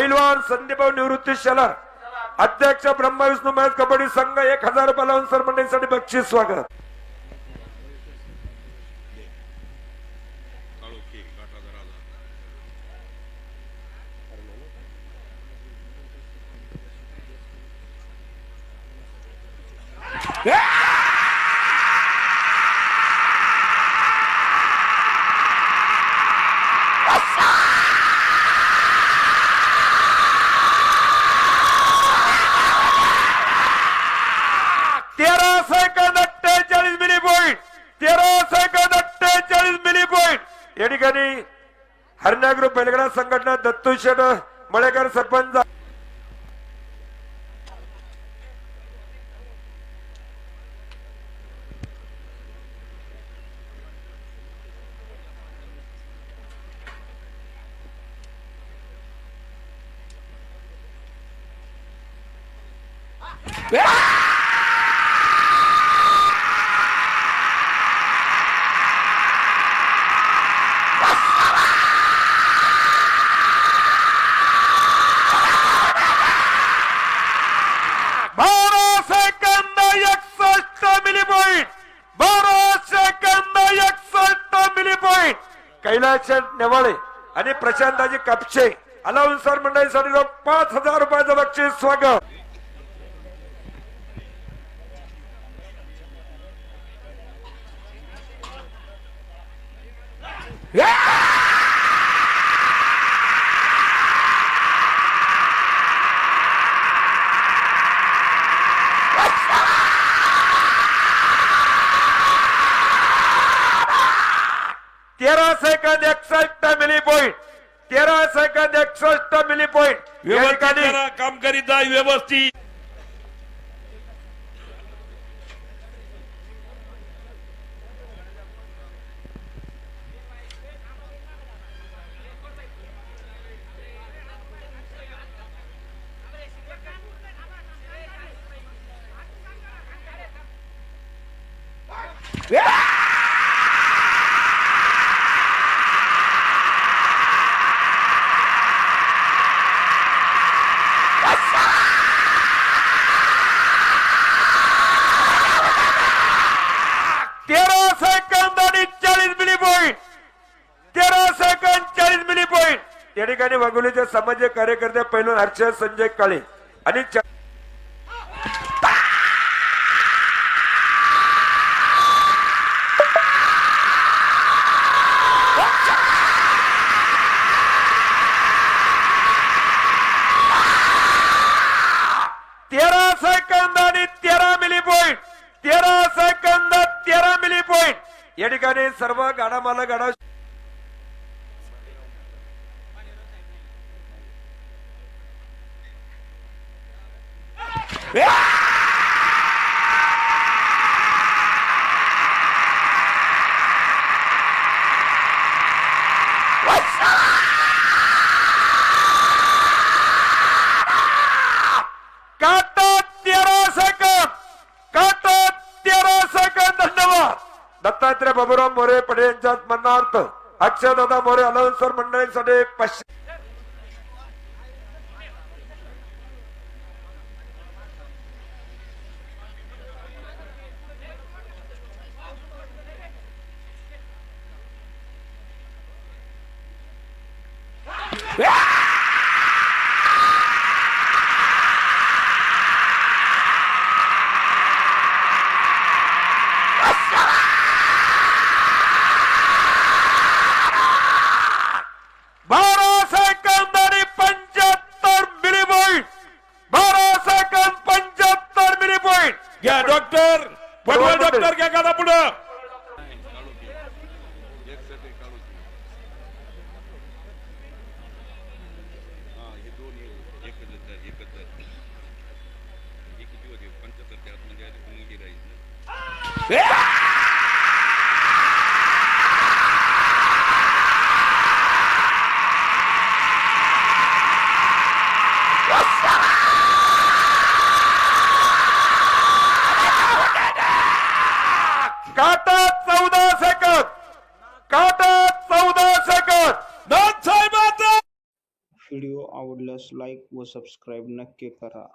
संदीप निवृत्ती शेलार अध्यक्ष ब्रह्मविष्णू महेश कबड्डी संघ एक हजार रुपये लावून सरमंडळीसाठी बक्षीस स्वागत काळोखी काटाचा राजा तेरा सेकंद अठ्ठेचाळीस मिली पॉईंट तेरा सेकंद अठ्ठेचाळीस मिली पॉईंट या ठिकाणी हरण्या ग्रुप बेलगडा संघटना दत्तू शेट मळेकर सरपंच Yeah सेकंद एकसष्ट मिली पॉईंट बारा सेकंद एकसष्ट मिली पॉईंट कैलास नेवाळे आणि प्रशांताजी कापशे अलाउन्सर मंडळीसाठी पाच हजार रुपयाचं बक्षीस स्वागत. तेरा सेकंद एकसष्ट मिली पॉईंट तेरा सेकंद एकसष्ट मिली पॉईंट या व्यवस्थित ठिकाणी करा काम करीत जा व्यवस्थित तेरा सेकंद आणि चाळीस मिली पॉईंट तेरा सेकंद चाळीस मिली पॉईंट या ठिकाणी वाघोलीचे समाज कार्यकर्ते पैलून हर्षद संजय काळे आणि तेरा सेकंद आणि तेरा मिली पॉईंट तेरा सेकंद तेरा मिली पॉईंट या ठिकाणी सर्व गाडा माला गाडा काटा तेरा सेकंद काटा तेरा सेकंद धन्यवाद. दत्तात्रय बाबूराव मोरे पडे यांच्या मनार्थ. अक्षयदादा मोरे अलाउन्सर मंडळींसाठी पाचशे Asa! काटा चौदा सेकंद. काटा चौदा सेकंद. व्हिडिओ आवडल्यास लाईक व सबस्क्राईब नक्की करा.